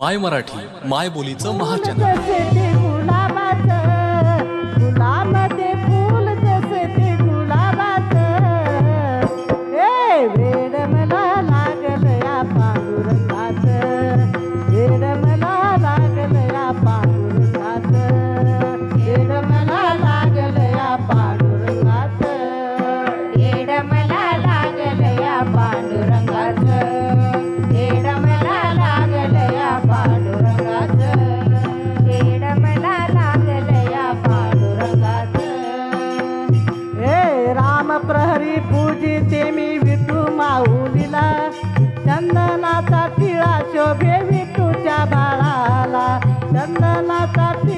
माय मराठी माय बोलीचं महाचॅनल Sandala Tati.